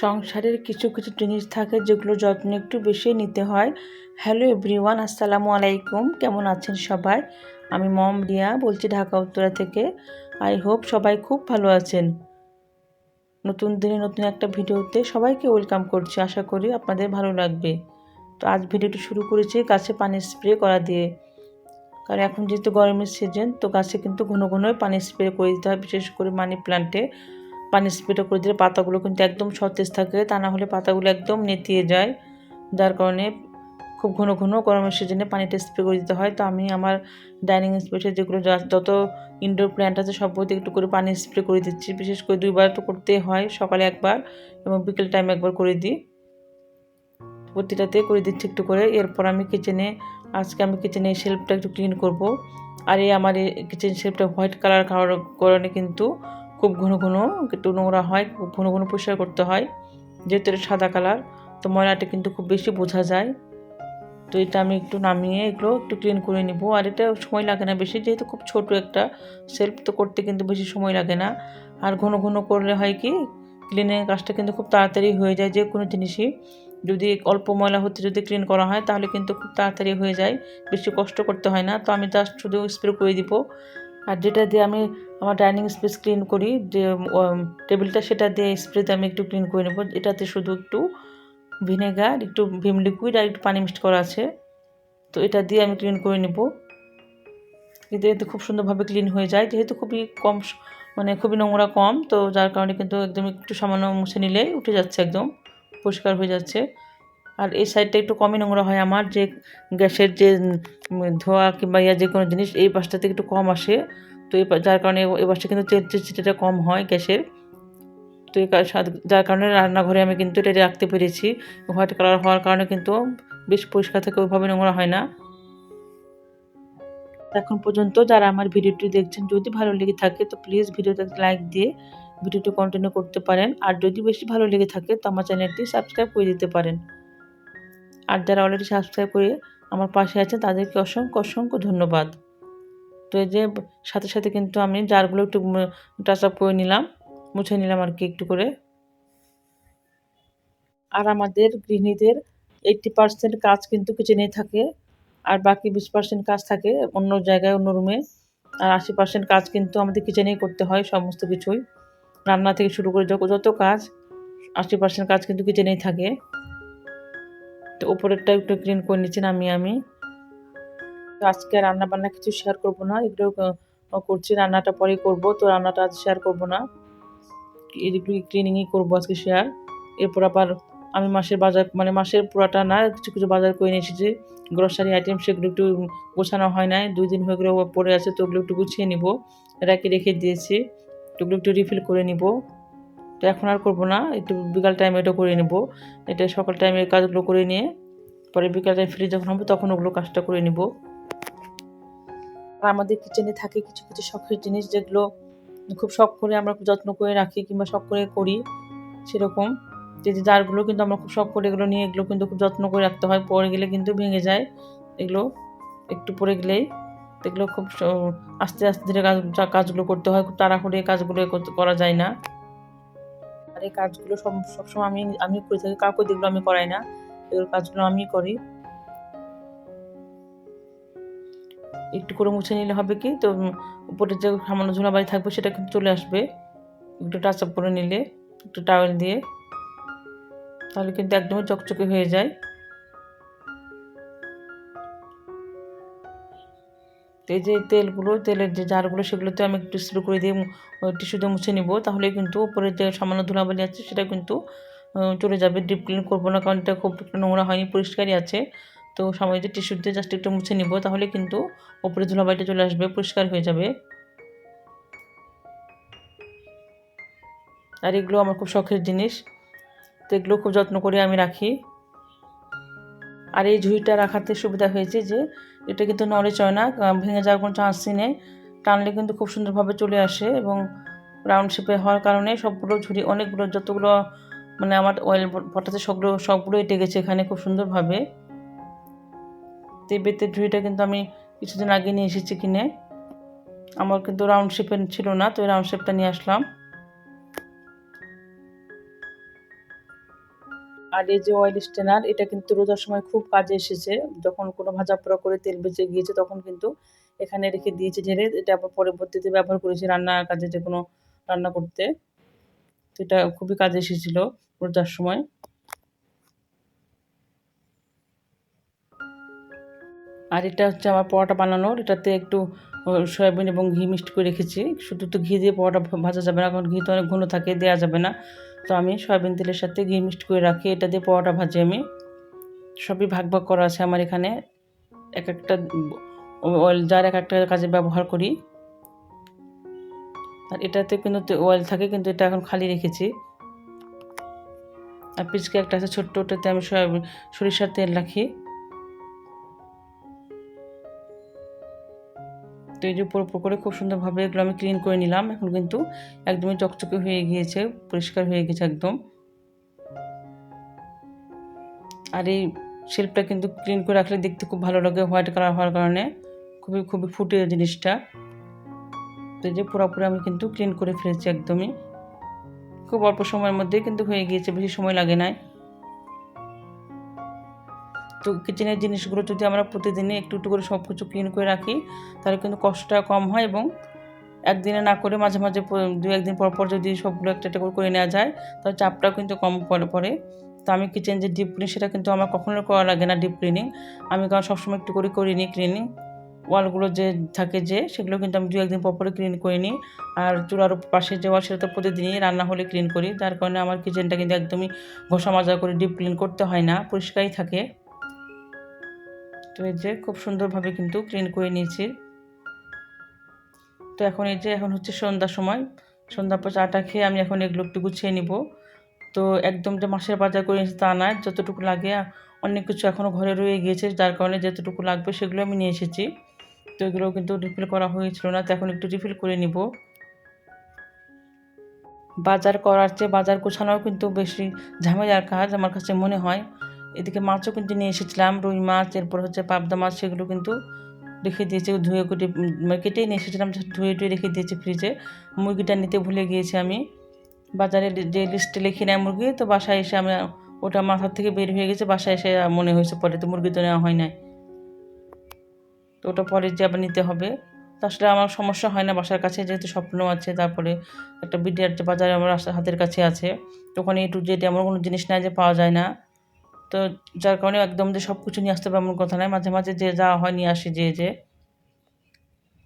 সংসারের কিছু কিছু জিনিস থাকে যেগুলো যত্ন একটু বেশি নিতে হয়। হ্যালো এভরিওয়ান আসসালামু আলাইকুম। কেমন আছেন সবাই? আমি মম রিয়া বলছি ঢাকা, উত্তরা থেকে। আই হোপ সবাই খুব ভালো আছেন। নতুন দিনে নতুন একটা ভিডিওতে সবাইকে ওয়েলকাম করছি। আশা করি আপনাদের ভালো লাগবে। তো আজ ভিডিওটি শুরু করেছি গাছে পানি স্প্রে করা দিয়ে। কারণ এখন যেহেতু গরমের সিজন তো গাছে কিন্তু ঘন ঘনই পানি স্প্রে করে দিতে হয়, বিশেষ করে মানি প্ল্যান্টে পানি স্প্রেটা করে দিলে পাতাগুলো কিন্তু একদম সতেজ থাকে, তা না হলে পাতাগুলো একদম নেতিয়ে যায়। যার কারণে খুব ঘন ঘন গরমের সিজনে পানিটা স্প্রে করে দিতে হয়। তো আমি আমার ডাইনিং স্পেসে যেগুলো যত ইনডোর প্ল্যান্ট আছে সব বইতে একটু করে পানি স্প্রে করে দিচ্ছি। বিশেষ করে দুইবার তো করতে হয়, সকালে একবার এবং বিকেল টাইম একবার করে দিই। প্রতিটাতে করে দিচ্ছি একটু করে। এরপর আমি কিচেনে আজকে আমি কিচেনে শেল্ফটা একটু ক্লিন করব। আর এই আমার এই কিচেন শেল্ফটা হোয়াইট কালার কারণে কিন্তু খুব ঘন ঘন একটু নোংরা হয়, খুব ঘন ঘন পরিষ্কার করতে হয়। যেহেতু এটা সাদা কালার, তো ময়লাটা কিন্তু খুব বেশি বোঝা যায়। তো এটা আমি একটু নামিয়ে এগুলো একটু ক্লিন করে নিব। আর এটা সময় লাগে না বেশি, যেহেতু খুব ছোট একটা সেলফ তো করতে কিন্তু বেশি সময় লাগে না। আর ঘন ঘন করলে হয় কি ক্লিনের কাজটা কিন্তু খুব তাড়াতাড়ি হয়ে যায় যে কোনো জিনিসই। যদি অল্প ময়লা হতে যদি ক্লিন করা হয়, তাহলে কিন্তু খুব তাড়াতাড়ি হয়ে যায়, বেশি কষ্ট করতে হয় না। তো আমি জাস্ট শুধু স্প্রে করে দিব। আর যেটা দিয়ে আমি আমার ডাইনিং স্পেস ক্লিন করি, যে টেবিলটা সেটা দিয়ে স্প্রেতে আমি একটু ক্লিন করে নেব। এটাতে শুধু একটু ভিনেগার, একটু ভিম লিকুইড আর একটু পানি মিক্সড করা আছে। তো এটা দিয়ে আমি ক্লিন করে নেব। কিন্তু এতে খুব সুন্দরভাবে ক্লিন হয়ে যায়, যেহেতু খুবই কম মানে খুবই নোংরা কম, তো যার কারণে কিন্তু একদম একটু সামান্য মুছে নিলেই উঠে যাচ্ছে একদম, পরিষ্কার হয়ে যাচ্ছে। আর এই সাইডটা একটু কমই নোংরা হয় আমার, যে গ্যাসের যে ধোয়া কিংবা ইয়া যে কোনো জিনিস এই পাশটাতে একটু কম আসে। তো এই যার কারণে এই পাশটা কিন্তু তেল চিটেটা কম হয় গ্যাসের। তো এই যার কারণে রান্নাঘরে আমি কিন্তু এটা রাখতে পেরেছি। হোয়াইট কালার হওয়ার কারণে কিন্তু বেশ পরিষ্কার থেকে, ওইভাবে নোংরা হয় না। এখন পর্যন্ত যারা আমার ভিডিওটি দেখছেন, যদি ভালো লেগে থাকে, তো প্লিজ ভিডিওতে লাইক দিয়ে ভিডিওটি কন্টিনিউ করতে পারেন। আর যদি বেশি ভালো লেগে থাকে, তো আমার চ্যানেলটি সাবস্ক্রাইব করে দিতে পারেন। আর যারা অলরেডি সাবস্ক্রাইব করে আমার পাশে আছে, তাদেরকে অসংখ্য অসংখ্য ধন্যবাদ। তো এই যে, সাথে সাথে কিন্তু আমি জারগুলো একটু টাচ আপ করে নিলাম, মুছে নিলাম আর কি একটু করে। আর আমাদের গৃহিণীদের এইটটি পার্সেন্ট কাজ কিন্তু কিচেনেই থাকে, আর বাকি বিশ পার্সেন্ট কাজ থাকে অন্য জায়গায়, অন্য রুমে আর আশি পার্সেন্ট কাজ কিন্তু আমাদের কিচেনেই করতে হয় সমস্ত কিছুই। রান্না থেকে শুরু করে যত যত কাজ, আশি পার্সেন্ট কাজ কিন্তু কিচেনেই থাকে। তো উপরেরটা একটু ক্লিন করে নিচ্ছি আমি আমি। তো আজকে রান্না বান্না কিছু শেয়ার করব না, এগুলো করছি, রান্নাটা পরেই করব, তো রান্নাটা আজ শেয়ার করব না। এগুলো ক্লিনিংই করব আজকে শেয়ার এরপর আবার আমি মাসের বাজার মানে মাসের পুরাটা না, কিছু কিছু বাজার করে নিয়ে এসেছি। গ্রসারি আইটেম সেগুলো একটু গোছানো হয় নাই, দুই দিন হয়ে গেলে পড়ে আছে, তো ওগুলো একটু গুছিয়ে নিব। রেখে রেখে দিয়েছি ওগুলো একটু রিফিল করে নিব। তো এখন আর করব না, একটু বিকাল টাইমে এটা করে নেব। এটা সকাল টাইমে কাজগুলো করে নিয়ে, পরে বিকাল টাইম ফ্রি যখন হবে তখন ওগুলো কাজটা করে নিব। আর আমাদের কিচেনে থাকে কিছু কিছু শখের জিনিস যেগুলো খুব শখ করে আমরা যত্ন করে রাখি কিংবা শখ করে করি, সেরকম। যে জারগুলো কিন্তু আমরা খুব শখ করে এগুলো নিয়ে, এগুলো কিন্তু খুব যত্ন করে রাখতে হয়। পরে গেলে কিন্তু ভেঙে যায় এগুলো, একটু পরে গেলেই। এগুলো খুব আস্তে আস্তে ধীরে কাজ, কাজগুলো করতে হয়, খুব তাড়াহুড়ো কাজগুলো করা যায় না। আর এই কাজগুলো সব, সবসময় আমি আমি করে থাকি কাউকে যেগুলো আমি করাই না। এগুলো কাজগুলো আমি করি। একটু করে মুছে নিলে হবে কি? তো উপরে যে সামান্য বাড়ি থাকবে সেটা কিন্তু চলে আসবে। একটু টাচ আপ করে নিলে, একটু টাওয়েল দিয়ে, তাহলে কিন্তু একদমই চকচকে হয়ে যায়। তো এই যে তেলগুলো, তেলের যে জারগুলো, সেগুলোতে আমি একটু স্প্রে করে দিয়ে টিস্যু দিয়ে মুছে নিব। তাহলে কিন্তু উপরে যে সামান্য ধুলাবালি আছে, সেটা কিন্তু চলে যাবে। ডিপ ক্লিন করব না, কারণ এটা খুব একটা নোংরা হয়নি, পরিষ্কারই আছে। তো সময় যে টিস্যু দিয়ে জাস্ট একটু মুছে নিব, তাহলে কিন্তু উপরে ধুলাবালিটা চলে আসবে, পরিষ্কার হয়ে যাবে। আর এগুলো আমার খুব শখের জিনিস। তো এগুলো খুব যত্ন করে আমি রাখি। আর এই ঝুড়িটা রাখাতে সুবিধা হয়েছে যে এটা কিন্তু নড়ে চয় না ভেঙে যাওয়ার কোনো চান্সই নেই। টানলে কিন্তু খুব সুন্দরভাবে চলে আসে এবং রাউন্ড শেপে হওয়ার কারণে সবগুলো ঝুড়ি, অনেকগুলো, যতগুলো মানে আমার অয়েল পটাতে সবগুলো সবগুলো এটে গেছে এখানে খুব সুন্দরভাবে। তো বেতের ঝুড়িটা কিন্তু আমি কিছুদিন আগে নিয়ে এসেছি কিনে। আমার কিন্তু রাউন্ড শেপের ছিল না, তো রাউন্ড শেপটা নিয়ে আসলাম। আর এই যে অয়েল স্টেনার এটা কিন্তু রোজার সময় খুব কাজে এসেছে। যখন কোনো ভাজা পোড়া করে তেল বেঁচে গিয়েছে, তখন কিন্তু এখানে রেখে দিয়েছে ঢেলে। এটা আবার পরবর্তীতে ব্যবহার করেছি রান্নার কাজে যে কোনো রান্না করতে। এটা খুবই কাজে এসেছিল রোজার সময়। আর এটা হচ্ছে আমার পরোটা বানানোর। এটাতে একটু সয়াবিন এবং ঘি মিক্সড করে রেখেছি। শুধু তো ঘি দিয়ে পরোটা ভাজা যাবে না, কারণ ঘি তো অনেক ঘন থাকে দেওয়া যাবে না। তো আমি সয়াবিন তেলের সাথে ঘি মিক্সড করে রাখি, এটা দিয়ে পরোটা ভাজি আমি। সবই ভাগ ভাগ করা আছে আমার এখানে। এক একটা অয়েল, যার এক একটা কাজে ব্যবহার করি। আর এটাতে কিন্তু অয়েল থাকে, কিন্তু এটা এখন খালি রেখেছি। আর পিচকে একটা আছে ছোট্ট, ওটাতে আমি সরিষার তেল রাখি। তো যে উপর উপর করে খুব সুন্দরভাবে এগুলো আমি ক্লিন করে নিলাম। এখন কিন্তু একদমই চকচকে হয়ে গিয়েছে, পরিষ্কার হয়ে গেছে একদম। আর এই শেল্পটা কিন্তু ক্লিন করে রাখলে দেখতে খুব ভালো লাগে হোয়াইট কালার হওয়ার কারণে। খুবই খুবই ফুটে জিনিসটা। তো এই যে পুরোপুরি আমি কিন্তু ক্লিন করে ফেলেছি একদমই। খুব অল্প সময়ের মধ্যে কিন্তু হয়ে গিয়েছে, বেশি সময় লাগে নাই। তো কিচেনের জিনিসগুলো যদি আমরা প্রতিদিনই একটু একটু করে সব কিছু ক্লিন করে রাখি, তাহলে কিন্তু কষ্টটা কম হয় এবং একদিনে না করে মাঝে মাঝে দু একদিন পর পর যদি সবগুলো একটা একটা করে করে নেওয়া যায়, তাহলে চাপটাও কিন্তু কম পরে পড়ে। তো আমি কিচেন যে ডিপ ক্লিন সেটা কিন্তু আমার কখনো করা লাগে না ডিপ ক্লিনিং আমি কারণ সবসময় একটু করে করে নিই ক্লিনিং ওয়ালগুলো যে থাকে যে, সেগুলো কিন্তু আমি দু একদিন পর, পরে ক্লিন করে নিই আর চুলার পাশে যে ওয়াল সেটা তো প্রতিদিনই রান্না হলে ক্লিন করি। যার কারণে আমার কিচেনটা কিন্তু একদমই ঘষা মাজা করে ডিপ ক্লিন করতে হয় না, পরিষ্কারই থাকে। তো এই যে খুব সুন্দরভাবে কিন্তু ক্লিন করে নিয়েছি। তো এখন এই যে, এখন হচ্ছে সন্ধ্যার সময়। সন্ধ্যার পর চাটা খেয়ে আমি এখন এগুলো একটু গুছিয়ে নিব। তো একদম যে মাসের বাজার করে নিয়েছি তা নয় যতটুকু লাগে, অনেক কিছু এখনও ঘরে রয়ে গিয়েছে, যার কারণে যতটুকু লাগবে সেগুলো আমি নিয়ে এসেছি। তো এগুলো কিন্তু রিফিল করা হয়েছিল না, তো এখন একটু রিফিল করে নিব। বাজার করার চেয়ে বাজার গোছানোও কিন্তু বেশি ঝামেলার কাজ, আমার কাছে মনে হয়। এদিকে মাছও কিন্তু নিয়ে এসেছিলাম, রুই মাছ, এরপর হচ্ছে পাবদা মাছ, সেগুলো কিন্তু রেখে দিয়েছি ধুয়ে কুটে মানে কেটেই নিয়ে এসেছিলাম ধুয়ে টুয়ে রেখে দিয়েছি ফ্রিজে মুরগিটা নিতে ভুলে গিয়েছি আমি। বাজারে যে লিস্টে লিখি নেয় মুরগি, তো বাসায় এসে আমি, ওটা মাথার থেকে বের হয়ে গেছে, বাসায় এসে মনে হয়েছে পরে, তো মুরগি তো নেওয়া হয় নাই। তো ওটা পরে যে আবার নিতে হবে। তো আসলে আমার সমস্যা হয় না বাসার কাছে, যেহেতু স্বপ্ন আছে, তারপরে একটা বিডিআর বাজারে আমার হাতের কাছে আছে, তো ওখানে একটু যেটা এমন কোনো জিনিস নেয় যে পাওয়া যায় না। তো যার কারণে একদম যে সব কিছু নিয়ে আসতে হবে এমন কথা নয়। মাঝে মাঝে যে যাওয়া হয় নিয়ে আসি, যে যে।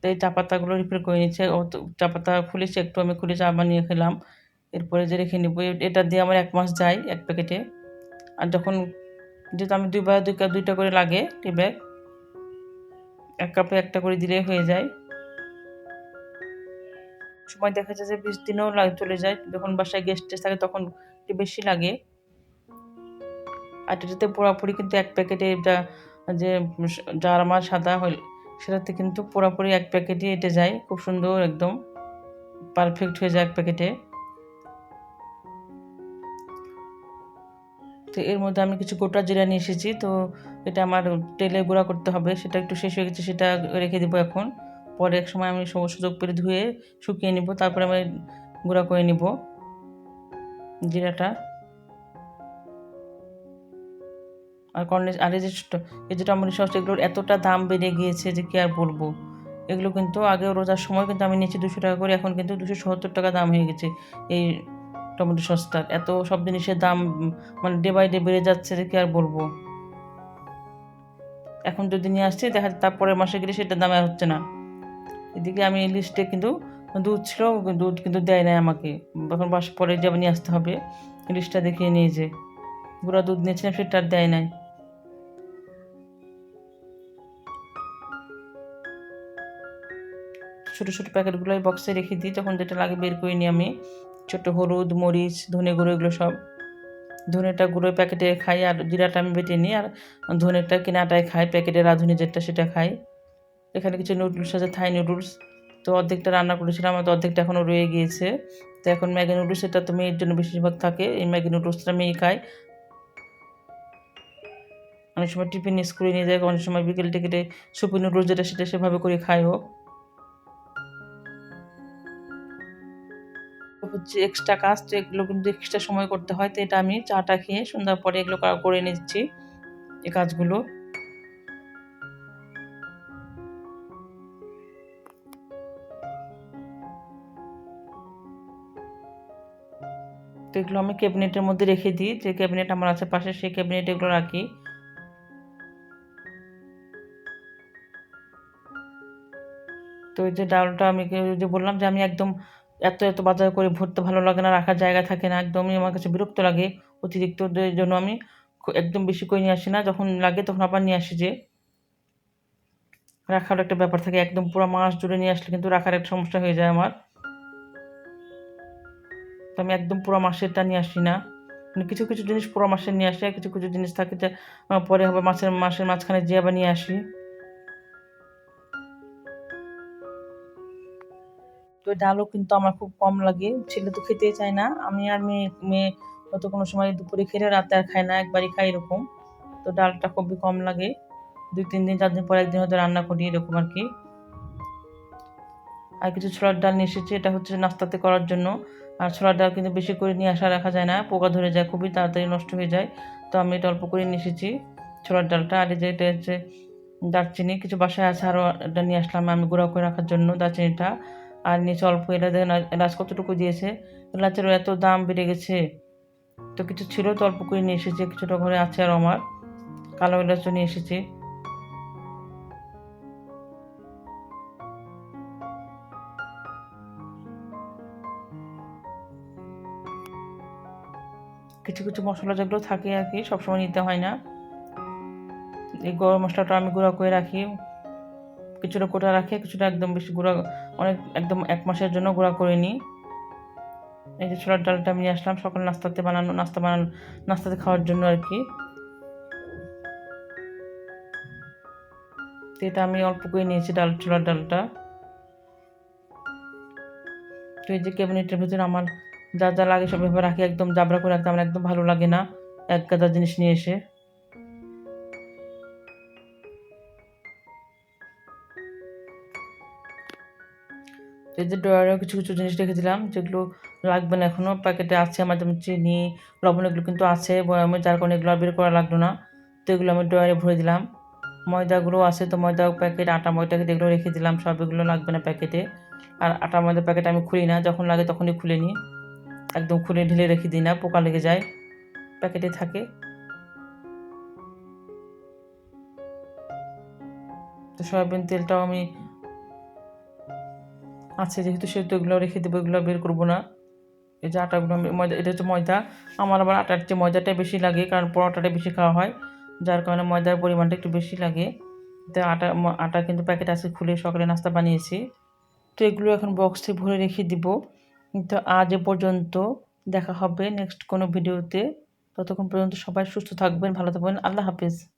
তো এই চা পাতাগুলো রিফিল করে নিচ্ছে। ও চা পাতা খুলেছি, একটু আমি খুলে চা বানিয়ে খেলাম। এরপরে যে রেখে নেব। এটা দিয়ে আমার এক মাস যায় এক প্যাকেটে। আর যখন যেহেতু আমি দুইবার, দুই কাপ, দুইটা করে লাগে টি ব্যাগ, এক কাপে একটা করে দিলে হয়ে যায়। সময় দেখা যায় যে বিশ দিনেও চলে যায়। যখন বাসায় গেস্ট টেস্ট থাকে তখন একটু বেশি লাগে। আর এটাতে পুরোপুরি কিন্তু এক প্যাকেটে যা যে আমার সাদা হল সেটাতে কিন্তু পুরোপুরি এক প্যাকেটই এটে যায়, খুব সুন্দর একদম। পারফেক্ট হয়ে যায় এক প্যাকেটে। তো এর মধ্যে আমি কিছু গোটা জিরা নিয়ে এসেছি, তো এটা আমার তেলে গুঁড়া করতে হবে, সেটা একটু শেষ হয়ে গেছে, সেটা রেখে দেবো এখন। পরে এক সময় আমি সুযোগ পেরে ধুয়ে শুকিয়ে নিব, তারপরে আমি গুঁড়া করে নিব জিরাটা। আর কর্নেশ আর এই যে এই যে সস, এগুলোর এতটা দাম বেড়ে গিয়েছে যে কি আর বলব? এগুলো কিন্তু আগে রোজার সময় কিন্তু আমি নিয়েছি দুশো টাকা করে, এখন কিন্তু দুশো সত্তর টাকা দাম হয়ে গেছে এই টমেটো সসটার। এত সব জিনিসের দাম মানে ডে বাই ডে বেড়ে যাচ্ছে যে কি আর বলব? এখন যদি নিয়ে আসছি, দেখা যাচ্ছে তারপরের মাসে গেলে সেটার দাম আর হচ্ছে না। এদিকে আমি লিস্টে কিন্তু দুধ ছিল, দুধ কিন্তু দেয় নাই আমাকে। এখন বাস পরে যাবে নিয়ে আসতে হবে লিস্টটা দেখিয়ে নিয়ে যে, গুঁড়া দুধ নিয়েছিলাম সেটা আর দেয় নাই। ছোটো ছোটো প্যাকেটগুলো ওই বক্সে রেখে দিই, তখন যেটা লাগে বের করে নিই আমি। ছোটো হলুদ, মরিচ, ধনে গুঁড়ো এগুলো সব। ধনেটা গুঁড়ো প্যাকেটে খাই আর জিরাটা আমি বেটে নিই আর ধনেটা কেনাটায় খাই প্যাকেটের রাঁধুনি যেটা সেটা খাই। এখানে কিছু নুডলস আছে থাই নুডলস তো অর্ধেকটা রান্না করেছিলাম আমার অর্ধেকটা এখনও রয়ে গিয়েছে। তো এখন ম্যাগি নুডলস এটা তো মেয়ের জন্য বেশিরভাগ থাকে, এই ম্যাগি নুডলসটা মেয়ে খায়। অনেক সময় টিফিন স্কুলে নিয়ে যায়, অনেক সময় বিকেল টিকেটে সুপি নুডলস যেটা সেটা সেভাবে করে খাই হোক হচ্ছে এক্সট্রা কাজ তো এগুলো কিন্তু এক্সট্রা সময় করতে হয়। তো এটা আমি চাটা খেয়ে সন্ধ্যার পরে এগুলো করে নিচ্ছি, এই কাজগুলো। তো এগুলো আমি ক্যাবিনেটের মধ্যে রেখে দিই, যে ক্যাবিনেট আমার আছে পাশে, সেই ক্যাবিনেট এগুলো রাখি। তো এই যে ডালটা আমি যে বললাম যে আমি একদম এত এত বাজার করে ভরতে ভালো লাগে না, রাখার জায়গা থাকে না, একদমই আমার কাছে বিরক্ত লাগে অতিরিক্ত জন্য আমি একদম বেশি করে নিয়ে আসি না, যখন লাগে তখন আবার নিয়ে আসি যে। রাখার একটা ব্যাপার থাকে, একদম পুরো মাস জুড়ে নিয়ে আসলে কিন্তু রাখার একটা সমস্যা হয়ে যায় আমার। তো আমি একদম পুরো মাসেরটা নিয়ে আসি না। মানে কিছু কিছু জিনিস পুরো মাসের নিয়ে আসি, আর কিছু কিছু জিনিস থাকে যে পরে হবে মাসের মাসের মাঝখানে যে আবার নিয়ে আসি। তো ডালও কিন্তু আমার খুব কম লাগে। ছেলে তো খেতেই চায় না। আমি আর মেয়ে মেয়ে হয়তো কোনো সময় দুপুরে খেলে, রাতে আর খায় না, একবারই খাই এরকম। তো ডালটা খুবই কম লাগে। দুই, তিন দিন, চার দিন পর একদিন হয়তো রান্না করি এরকম আর কি। আর কিছু ছোলার ডাল নিয়ে এসেছি। এটা হচ্ছে নাস্তাতে করার জন্য। আর ছোলার ডাল কিন্তু বেশি করে নিয়ে আসা রাখা যায় না। পোকা ধরে যায়, খুবই তাড়াতাড়ি নষ্ট হয়ে যায়। তো আমি এটা অল্প করে নিয়ে এসেছি ছোলার ডালটা। আর এই যে এটা হচ্ছে দারচিনি। কিছু বাসায় আছে আরও এটা নিয়ে আসলাম আমি গুঁড়া করে রাখার জন্য দারচিনিটা। আর নিচে অল্প এলাচ দেখেন এলাচ কতটুকু দিয়েছে? এলাচেরও এত দাম বেড়ে গেছে। তো কিছু ছিল তো অল্প করে নিয়ে এসেছি, কিছুটা ঘরে আছে আর আমার। কালো এলাচও নিয়ে এসেছি। কিছু কিছু মশলা যেগুলো থাকে আর কি, সবসময় নিতে হয় না। এই গরম মশলাটা আমি গুঁড়া করে রাখি। কিছুটা কোটা রাখি, কিছুটা একদম বেশি গুঁড়া অনেক একদম এক মাসের জন্য গুঁড়া করে নিই। এই যে ছোলার ডালটা আমি নিয়ে আসলাম, সকাল নাস্তাতে বানানো, নাস্তা বানানো, নাস্তাতে খাওয়ার জন্য আর কি। এটা আমি অল্প করে নিয়েছি ডাল, ছোলার ডালটা। তো এই যে ক্যাবিনেটের ভিতরে আমার যা যা লাগে সব এভাবে রাখি, একদম জাবরা করে রাখতে আমার একদম ভালো লাগে না। এক গাদা জিনিস নিয়ে এসে। এই যে ড্রয়ারেও কিছু কিছু জিনিস রেখে দিলাম যেগুলো লাগবে না এখনও প্যাকেটে আছে আমার যেমন চিনি, লবণ এগুলো কিন্তু আছে বয়ামে যার কারণে এগুলো বের করা লাগল না। তো এগুলো আমি ড্রয়ারে ভরে দিলাম। ময়দাগুলো আছে তো ময়দা প্যাকেট, আটা ময়দা এগুলো রেখে দিলাম, সব এগুলো লাগবে না প্যাকেটে। আর আটা ময়দা প্যাকেট আমি খুলি না, যখন লাগে তখনই খুলে নিই। একদম খুলে ঢেলে রেখে দিই না, পোকা লেগে যায়, প্যাকেটে থাকে। তো সয়াবিন তেলটাও আমি আছে, যেহেতু সেহেতু এগুলো রেখে দেবো, এগুলো বের করব না। এই যে আটাগুলো, ময়দা, এটা হচ্ছে ময়দা। আমার আবার আটার চেয়ে ময়দাটাই বেশি লাগে, কারণ পরোটাটা বেশি খাওয়া হয়, যার কারণে ময়দার পরিমাণটা একটু বেশি লাগে। তো আটা আটা কিন্তু প্যাকেট আছে খুলে সকালে নাস্তা বানিয়েছি। তো এগুলো এখন বক্সে ভরে রেখে দিব। তো আজ এ পর্যন্ত দেখা হবে নেক্সট কোনো ভিডিওতে। ততক্ষণ পর্যন্ত সবাই সুস্থ থাকবেন, ভালো থাকবেন। আল্লাহ হাফিজ।